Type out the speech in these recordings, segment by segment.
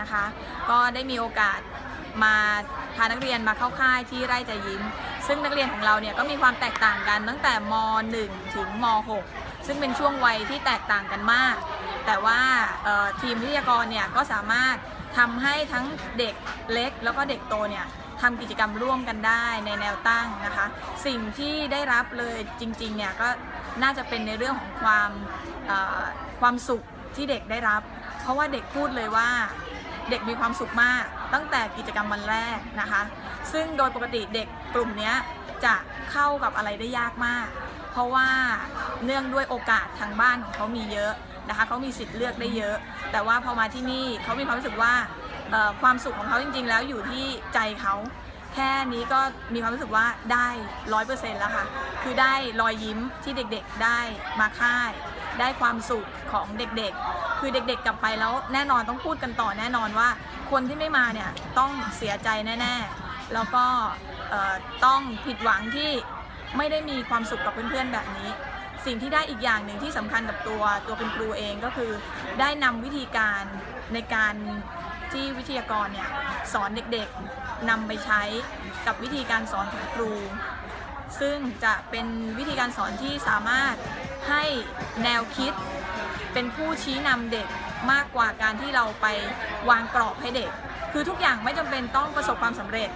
นะคะ ก็ได้มีโอกาสมาพานักเรียนมาเข้าค่ายที่ไร่ใจยิ้ม ซึ่งนักเรียนของเราเนี่ยก็มีความแตกต่างกันตั้งแต่ม .1 ถึงม .6 ซึ่งเป็นช่วงวัยที่แตกต่างกันมาก แต่ว่าทีมวิทยากรเนี่ยก็สามารถทำให้ทั้งเด็กเล็กแล้วก็เด็กโตเนี่ยทำกิจกรรมร่วมกันได้ในแนวตั้งนะคะ สิ่งที่ได้รับเลยจริงๆเนี่ยก็น่าจะเป็นในเรื่องของความความสุขที่เด็กได้รับ เพราะว่าเด็กพูดเลยว่า เด็กมีความสุขมากตั้งแต่กิจกรรมวันแรกนะคะ ซึ่งโดยปกติเด็กกลุ่มนี้จะเข้ากับอะไรได้ยากมาก เพราะว่าเนื่องด้วยโอกาสทางบ้านของเขามีเยอะนะคะเขามีสิทธิ์เลือกได้เยอะ แต่ว่าพอมาที่นี่เขามีความรู้สึกว่าความสุขของเขาจริง ๆ แล้วอยู่ที่ใจเขาแค่นี้ก็มีความรู้สึกว่าได้ร้อยเปอร์เซ็นต์แล้วค่ะ คือได้รอยยิ้มที่เด็กๆได้มาค่าย ได้ความสุขของเด็กๆ คือเด็กๆกลับไปแล้วแน่นอนต้องพูดกันต่อแน่นอนว่า คนที่ไม่มาเนี่ยต้องเสียใจแน่ๆ แล้วก็ต้องผิดหวังที่ไม่ได้มีความสุขกับเพื่อนๆแบบนี้ สิ่งที่ได้อีกอย่างหนึ่งที่สำคัญกับตัวตัวเป็นครูเองก็คือ ได้นำวิธีการในการที่วิทยากรเนี่ยสอนเด็กๆนำไปใช้กับวิธีการสอนของครู ซึ่งจะเป็นวิธีการสอนที่สามารถ ให้แนวคิดเป็นผู้ชี้นำเด็กมากกว่าการที่เราไปวางกรอบให้เด็ก คือทุกอย่างไม่จำเป็นต้องประสบความสำเร็จ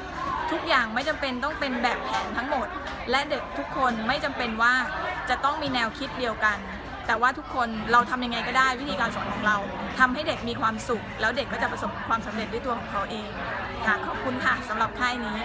ทุกอย่างไม่จำเป็นต้องเป็นแบบแผนทั้งหมด และเด็กทุกคนไม่จำเป็นว่าจะต้องมีแนวคิดเดียวกัน แต่ว่าทุกคนเราทำยังไงก็ได้วิธีการสอนของเราทำให้เด็กมีความสุข แล้วเด็กก็จะประสบความสำเร็จด้วยตัวของเขาเองค่ะขอบคุณค่ะสำหรับค่ายนี้